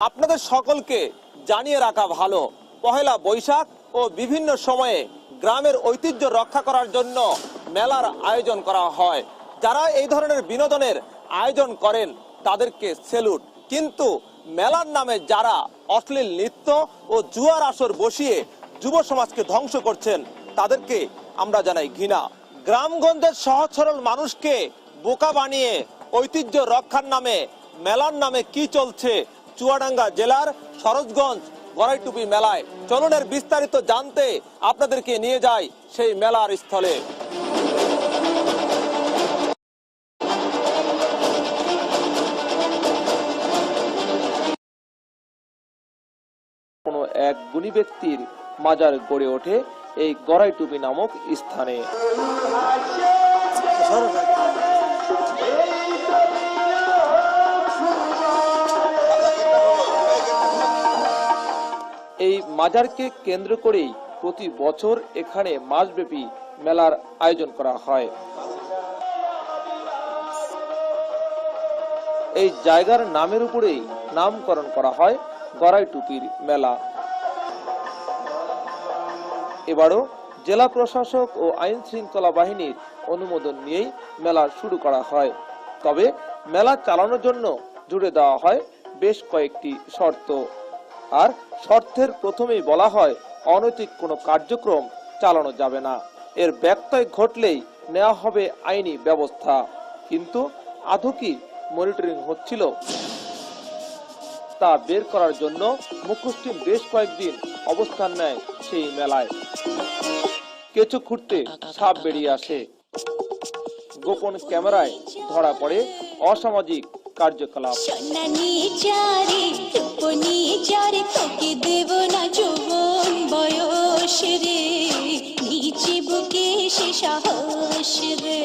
আপনাদের সকলকে জানিয়ে রাখা ভালো। পহেলা বৈশাখ ও বিভিন্ন সময়ে গ্রামের ঐতিহ্য রক্ষা করার জন্য মেলার আয়োজন করা হয়। যারা এই ধরনের বিনোদনের আয়োজন করেন, তাদেরকে সেলুট। কিন্তু মেলার নামে যারা অশ্লীল নৃত্য ও জুয়ার আসর বসিয়ে যুব সমাজকে ধ্বংস করছেন, তাদেরকে আমরা জানাই ঘৃণা। গ্রামগঞ্জের সহজ সরল মানুষকে বোকা বানিয়ে ঐতিহ্য রক্ষার নামে, মেলার নামে কি চলছে চুয়াডাঙ্গা জেলার সরোজগঞ্জ গড়াইটুপি মেলায়। চলনের বিস্তারিত জানতে আপনাদেরকে নিয়ে যাই সেই মেলার স্থলে। কোনো এক গুণী ব্যক্তির মাজার গড়ে ওঠে এই গড়াইটুপি নামক স্থানে। মাজারকে কেন্দ্র করেই প্রতি বছর এখানে মাসব্যাপী মেলার আয়োজন করা হয়। এই জায়গার নামের উপরেই নামকরণ করা হয় গড়াইটুপির মেলা। এবারও জেলা প্রশাসক ও আইন শৃঙ্খলা বাহিনীর অনুমোদন নিয়েই মেলা শুরু করা হয়। তবে মেলা চালানোর জন্য জুড়ে দেওয়া হয় বেশ কয়েকটি শর্ত। আর শর্তের প্রথমেই বলা হয়, অনৈতিক কোনো কার্যক্রম চালানো যাবে না। এর ব্যত্যয় ঘটলেই নেওয়া হবে আইনি ব্যবস্থা। কিন্তু আদৌ কি মনিটরিং হচ্ছিল? তা বের করার জন্য মুখোশটি বেশ কয়েকদিন অবস্থান নেয় সেই মেলায়। কেঁচো খুঁড়তে সাপ বেরিয়ে আসে। গোপন ক্যামেরায় ধরা পড়ে অসামাজিক কার্যকলাপ। রূপনি চারে তোকে দেব না যৌবন বয়স রে। নিচে বুকে সে সাহস রে।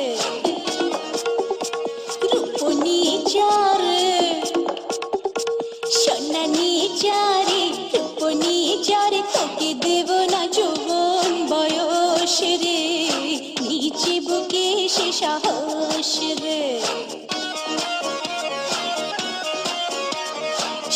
রূপনি চারে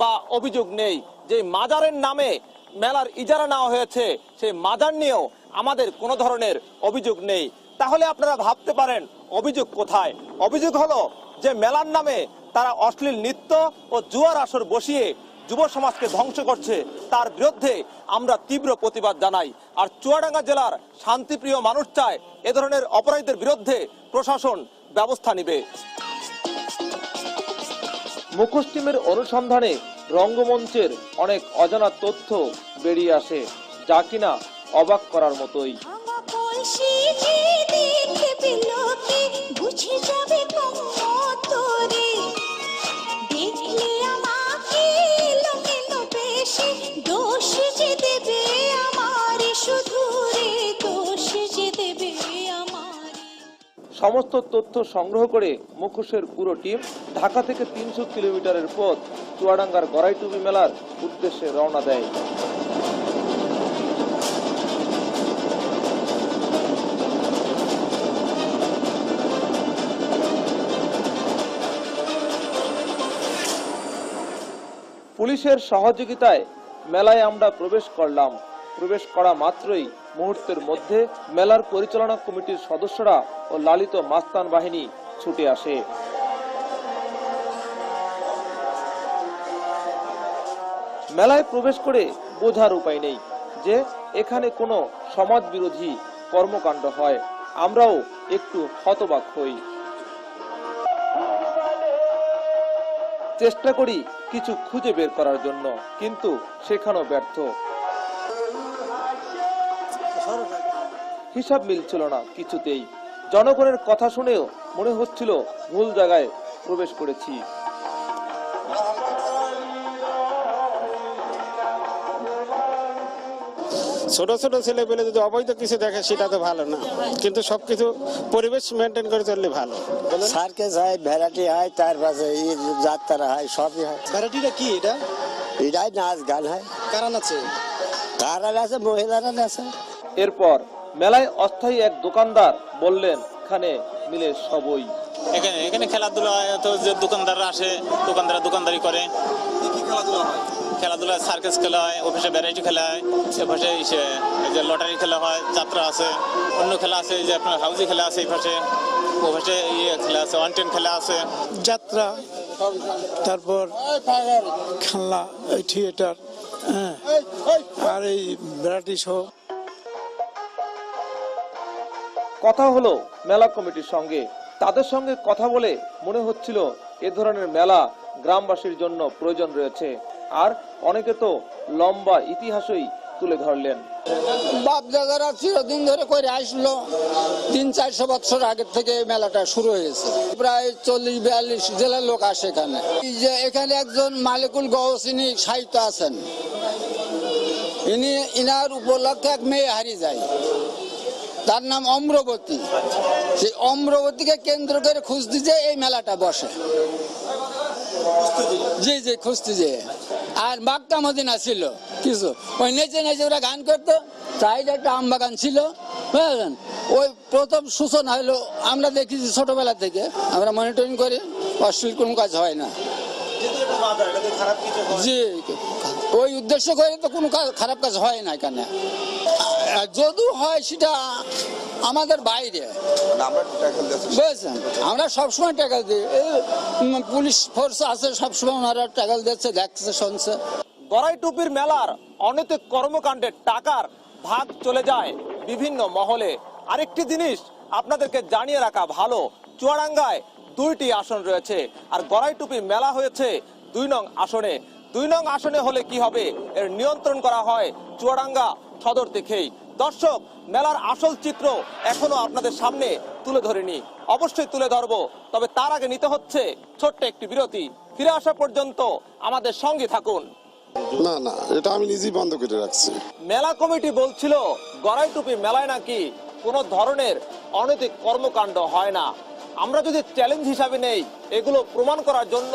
বা অভিযোগ নেই। যে মাজারের নামে মেলার ইজারা নেওয়া হয়েছে, সেই মাজার নিয়েও আমাদের কোনো ধরনের অভিযোগ নেই। তাহলে আপনারা ভাবতে পারেন, অভিযোগ কোথায়? অভিযোগ হলো যে মেলার নামে তারা অশ্লীল নৃত্য ও জুয়ার আসর বসিয়ে যুব সমাজকে ধ্বংস করছে। তার বিরুদ্ধে আমরা তীব্র প্রতিবাদ জানাই। আর চুয়াডাঙ্গা জেলার শান্তিপ্রিয় মানুষ চায় এ ধরনের অপরাধীদের বিরুদ্ধে প্রশাসন ব্যবস্থা নিবে। মুখোশ টিমের অনুসন্ধানে রঙ্গমঞ্চের অনেক অজানা তথ্য বেরিয়ে আসে যা কিনা অবাক করার মতোই। বুঝে যাবে সমস্ত তথ্য সংগ্রহ করে মুখোশের পুরো টিম ঢাকা থেকে তিনশো কিলোমিটারের পথ চুয়াডাঙ্গার গড়াইটুবি মেলার উদ্দেশ্যে রওনা দেয়। পুলিশের সহযোগিতায় মেলায় আমরা প্রবেশ করলাম। প্রবেশ করা মাত্রই মুহূর্তের মধ্যে মেলার পরিচালনা কমিটির সদস্যরা ও লালিত মাস্তান বাহিনী ছুটে আসে। মেলায় প্রবেশ করে বোঝার উপায় নেই যে এখানে কোনো সমাজ বিরোধী কর্মকাণ্ড হয়। আমরাও একটু হতবাক হই। চেষ্টা করি কিছু খুঁজে বের করার জন্য, কিন্তু সেখানেও ব্যর্থ। হিসাব মিলছিল না কিছুতেই। জনগণের কথা শুনেও মনে হচ্ছিল ভুল জায়গায় প্রবেশ করেছি। ছোট ছোট ছেলে পেলে যদি অবৈধ কিছু দেখে সেটা তো ভালো না। কিন্তু সবকিছু পরিবেশ মেনটেন করে চললে ভালো। সার্কেস হয় ভ্যারাইটি হয় তার পাশে যাত্রা হয় সবই হয়। ভ্যারাইটিটা কি এটা? এটাই নাচ গান হয়। কারণ আছে কারা আছে মহিলারা আছে এরপর মেলায় অস্থায়ী এক দোকানদার বললেন এখানে মিলে সবই। এখানে এখানে খেলাধুলা তো যে দোকানদাররা আসে দোকানদাররা দোকানদারি করে। খেলাধুলা সার্কাস খেলা হয় অফিসে ভ্যারাইটি খেলা হয় এপাশে এই যে লটারি খেলা হয় যাত্রা আছে অন্য খেলা আছে এই যে আপনার হাউজি খেলা আছে এই পাশে ওপাশে ইয়ে খেলা আছে ওয়ান টেন খেলা আছে। যাত্রা তারপর খেলনা এই থিয়েটার হ্যাঁ আর এই ভ্যারাইটি শো কথা হলো মেলা কমিটির সঙ্গে। তাদের সঙ্গে কথা বলে মনে হচ্ছিল এ ধরনের মেলা গ্রামবাসীর জন্য প্রয়োজন রয়েছে। আর অনেকে তো লম্বা ইতিহাসই তুলে ধরলেন। বাপ দাদারা চিরদিন ধরে করে আসলো। তিন চারশো বছর আগের থেকে মেলাটা শুরু হয়েছে। প্রায় চল্লিশ, বিয়াল্লিশ জেলার লোক আসে এখানে। যে এখানে একজন মালিকুল গহসিনী সাহিত্য আছেন। ইনি, ইনার উপলক্ষে এক মেয়ে হারিয়ে যায়। তার নাম অম্রবতী। সেই অম্রবতীকে কেন্দ্র করে খুঁজতে যে এই মেলাটা বসে। জি জি, খুঁজতে যে আর বাক্কা মদিনা ছিল। কিছু। ওই নেচে নেচে ওরা গান করতো। সাইডে একটা আম বাগান ছিল। বুঝলেন? ওই প্রথম সূচনা হলো, আমরা দেখেছি ছোটবেলা থেকে। আমরা মনিটরিং করি, অশ্লীল কোনো কাজ হয় না। জি ওই উদ্দেশ্য করে তো কোনো কাজ খারাপ কাজ হয় না এখানে। যদিও হয় সেটা আমাদের বাইরে। বুঝেছেন? আমরা সবসময় ট্যাকেল দিই। এই, পুলিশ ফোর্স আছে সবসময় ওনারা ট্যাকেল দিচ্ছে দেখছে শুনছে। গড়াই টুপির মেলার অনৈতিক কর্মকাণ্ডের টাকার ভাগ চলে যায় বিভিন্ন মহলে। আরেকটি জিনিস আপনাদেরকে জানিয়ে রাখা ভালো। চুয়াডাঙ্গায় দুইটি আসন রয়েছে। আর গড়াই টুপি মেলা হয়েছে দুই নং আসনে। দুই নং আসনে হলে কি হবে? এর নিয়ন্ত্রণ করা হয় চুয়াডাঙ্গা সদর দেখেই দর্শক মেলার আসল চিত্র এখনও আপনাদের সামনে তুলে ধরিনি। অবশ্যই তুলে ধরবো তবে তার আগে নিতে হচ্ছে ছোট্ট একটি বিরতি। ফিরে আসা পর্যন্ত আমাদের সঙ্গে থাকুন। না না এটা আমি নিজেই বন্ধ করে রাখছি। মেলা কমিটি বলছিল গড়াই টুপি মেলায় নাকি কোনো ধরনের অনৈতিক কর্মকাণ্ড হয় না। আমরা যদি চ্যালেঞ্জ হিসাবে নেই, এগুলো প্রমাণ করার জন্য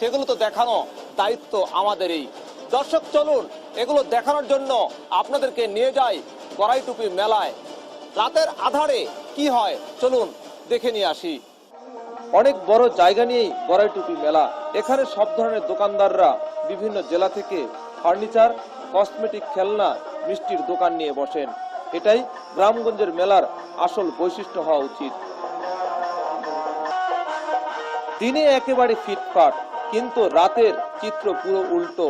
সেগুলো তো দেখানো দায়িত্ব আমাদেরই। দর্শক, চলুন, এগুলো দেখানোর জন্য আপনাদেরকে নিয়ে যাই গড়াই টুপি মেলায়। রাতের আধারে কি হয়? চলুন, দেখে নিয়ে আসি। অনেক বড় জায়গা নিয়েই গড়াই টুপি মেলা। এখানে সব ধরনের দোকানদাররা বিভিন্ন জেলা থেকে ফার্নিচার, কসমেটিক, খেলনা, মিষ্টির দোকান নিয়ে বসেন। এটাই গ্রামগঞ্জের মেলার আসল বৈশিষ্ট্য হওয়া উচিত। দিনে একেবারে ফিটফাট, কিন্তু রাতের চিত্র পুরো উল্টো।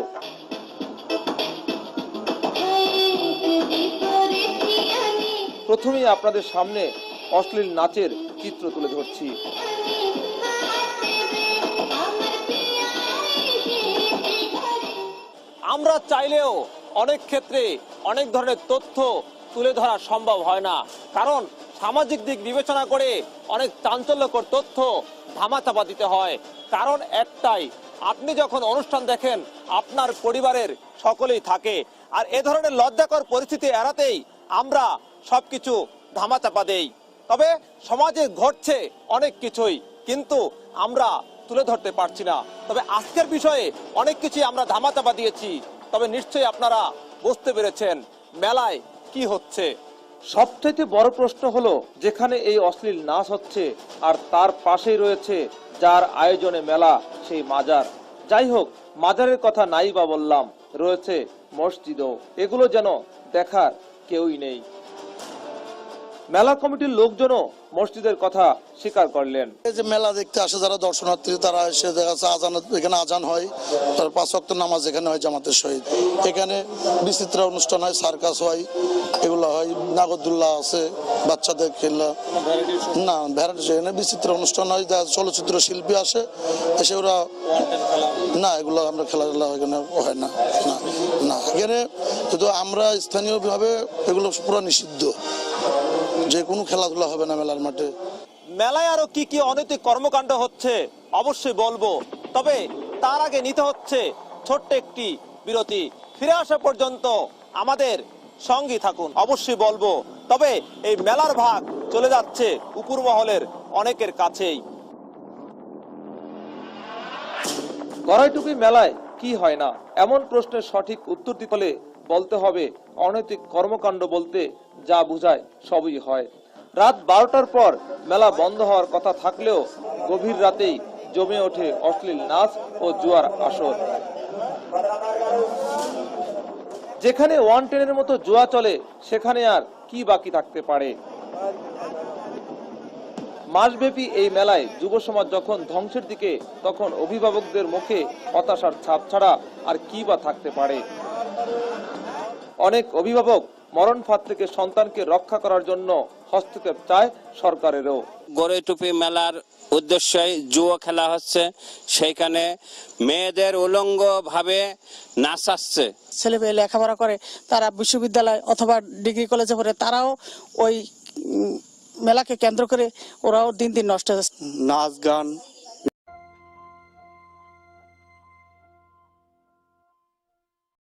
প্রথমেই আপনাদের সামনে অশ্লীল নাচের চিত্র তুলে ধরছি। আমরা চাইলেও অনেক ক্ষেত্রে অনেক ধরনের তথ্য তুলে ধরা সম্ভব হয় না, কারণ সামাজিক দিক বিবেচনা করে অনেক চাঞ্চল্যকর তথ্য ধামাচাপা দিতে হয়। কারণ একটাই, আপনি যখন অনুষ্ঠান দেখেন, আপনার পরিবারের সকলেই থাকে। আর এ ধরনের লজ্জাকর পরিস্থিতি এড়াতেই আমরা সবকিছু ধামাচাপা দেই। তবে সমাজে ঘটছে অনেক কিছুই, কিন্তু আমরা তুলে ধরতে পারছি না। তবে আজকের বিষয়ে অনেক কিছুই আমরা ধামাচাপা দিয়েছি। তবে নিশ্চয়ই আপনারা বুঝতে পেরেছেন মেলায় কি হচ্ছে। সবথেকে বড় প্রশ্ন হলো, যেখানে এই অশ্লীল নাচ হচ্ছে আর তার পাশেই রয়েছে যার আয়োজনে মেলা, সেই মাজার। যাই হোক, মাজারের কথা নাই বা বললাম, রয়েছে মসজিদও। এগুলো যেন দেখার কেউই নেই। মেলা কমিটির লোকজনও মসজিদের কথা স্বীকার করলেন। যে মেলা দেখতে আসে যারা দর্শনার্থী, তারা এসে দেখা যাচ্ছে আজান, এখানে আজান হয়, তার পাঁচ ওয়াক্ত নামাজ এখানে হয় জামাতের সহিত। এখানে বিচিত্র অনুষ্ঠান হয়, সার্কাস হয়, এগুলো হয় নাগরদুল্লাহ আছে, বাচ্চাদের খেলা। না ভ্যারাইটি এখানে বিচিত্র অনুষ্ঠান হয়, যা চলচ্চিত্র শিল্পী আসে, এসে ওরা না, এগুলো আমরা খেলাধুলা এখানে হয় না না না। এখানে কিন্তু আমরা স্থানীয়ভাবে এগুলো পুরো নিষিদ্ধ। যে কোনো খেলাধুলা হবে না মেলার মাঠে। মেলায় আরও কি কি অনৈতিক কর্মকাণ্ড হচ্ছে অবশ্যই বলব। তবে তার আগে নিতে হচ্ছে ছোট্ট একটি বিরতি। ফিরে আসা পর্যন্ত আমাদের সঙ্গী থাকুন অবশ্যই বলব। তবে এই মেলার ভাগ চলে যাচ্ছে উপর মহলের অনেকের কাছেই। গড়াইটুপি মেলায় কি হয় না এমন প্রশ্নের সঠিক উত্তর দিতে হলে বলতে হবে অনৈতিক কর্মকাণ্ড বলতে যা বোঝায় সবই হয়। রাত বারোটার পর মেলা বন্ধ হওয়ার কথা থাকলেও গভীর রাতেই জমে ওঠে অশ্লীল নাচ ও জুয়ার আসর। যেখানে ওয়ান টেনের মতো জুয়া চলে, সেখানে আর কি বাকি থাকতে পারে? মাসব্যাপী এই মেলায় যুব সমাজ যখন ধ্বংসের দিকে, তখন অভিভাবকদের মুখে হতাশার ছাপ ছাড়া আর কি বা থাকতে পারে? অনেক অভিভাবক মরণ ফাঁদ থেকে সন্তানকে রক্ষা করার জন্য হস্তক্ষেপ চায় সরকারেরও। গড়ে টুপি মেলার উদ্দেশ্যে জুয়ো খেলা হচ্ছে। সেইখানে মেয়েদের উলঙ্গ ভাবে নাচাচ্ছে। ছেলে মেয়ে লেখাপড়া করে তারা বিশ্ববিদ্যালয় অথবা ডিগ্রি কলেজে পড়ে তারাও ওই মেলাকে কেন্দ্র করে ওরাও দিন দিন নষ্ট হচ্ছে। নাচ গান